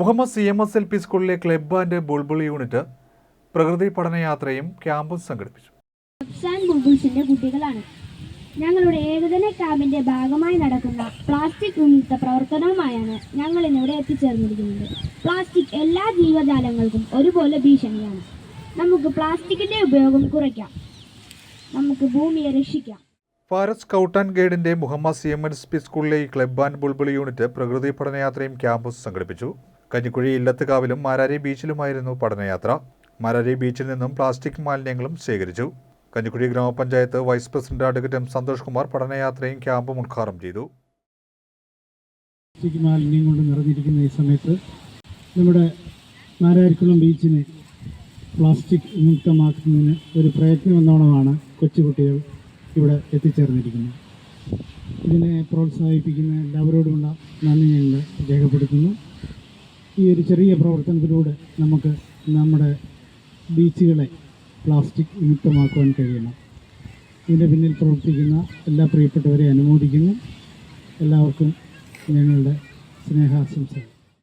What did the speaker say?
Muhammad C M S L P സ്കൂളിലെ club and Bulbul unit പ്രകൃതി പഠനയാത്രയും ക്യാമ്പും സംഘടിപ്പിച്ചു. ബുൾബുൾസിന്റെ കുട്ടികളാണ്. ഞങ്ങളുടെ ഏകദിന ക്യാമ്പിന്റെ ഭാഗമായി നടക്കുന്ന പ്ലാസ്റ്റിക് വിമുക്ത പ്രവർത്തനവുമായാണ് ഞങ്ങൾ ഇന്നിവിടെ എത്തിച്ചേർന്നിരിക്കുന്നത്. പ്ലാസ്റ്റിക് എല്ലാ ജീവജാലങ്ങൾക്കും ഒരുപോലെ ഭീഷണിയാണ്. നമുക്ക് പ്ലാസ്റ്റിക്കിന്റെ ഉപയോഗം കുറയ്ക്കാം. നമുക്ക് ഭൂമിയെ രക്ഷിക്കാം. ഫാരസ് scout and ഗൈഡിന്റെ Muhammad C M S P സ്കൂളിലെ ക്ലബ് ആൻഡ് ബുൾബുൾ യൂണിറ്റ് പ്രകൃതി പഠനയാത്രയും ക്യാമ്പസ് സംഘടിപ്പിച്ചു. കഞ്ഞിക്കുഴി ഇല്ലത്തുകാവിലും മാരാരി ബീച്ചിലുമായിരുന്നു പഠനയാത്ര. മാരാരി ബീച്ചിൽ നിന്നും പ്ലാസ്റ്റിക് മാലിന്യങ്ങളും ശേഖരിച്ചു. Kanjikuzhi grama panchayat vice president advocate M Santhosh Kumar പഠനയാത്രയും ക്യാമ്പും ഉദ്ഘാടനം ചെയ്തു. പ്ലാസ്റ്റിക് മാലിന്യം കൊണ്ട് നിറഞ്ഞിരിക്കുന്ന ഈ സമയത്ത് നമ്മുടെ മാരാരിക്കുളം ബീച്ചിനെ പ്ലാസ്റ്റിക് മുക്തമാക്കുന്നതിന് ഒരു പ്രയത്നം എന്നോണമാണ് കൊച്ചുകുട്ടികൾ ഇവിടെ എത്തിച്ചേർന്നിരിക്കുന്നത്. ഇതിനെ പ്രോത്സാഹിപ്പിക്കുന്ന എല്ലാവരോടുമുള്ള നന്ദി ഞങ്ങൾ രേഖപ്പെടുത്തുന്നു. ഈ ഒരു ചെറിയ പ്രവർത്തനത്തിലൂടെ നമുക്ക് നമ്മുടെ ബീച്ചുകളെ പ്ലാസ്റ്റിക് വിമുക്തമാക്കുവാൻ കഴിയണം. ഇതിന്റെ പിന്നിൽ പ്രവർത്തിക്കുന്ന എല്ലാ പ്രിയപ്പെട്ടവരെ അനുമോദിക്കുന്നു. എല്ലാവർക്കും ഞങ്ങളുടെ സ്നേഹാശംസകൾ.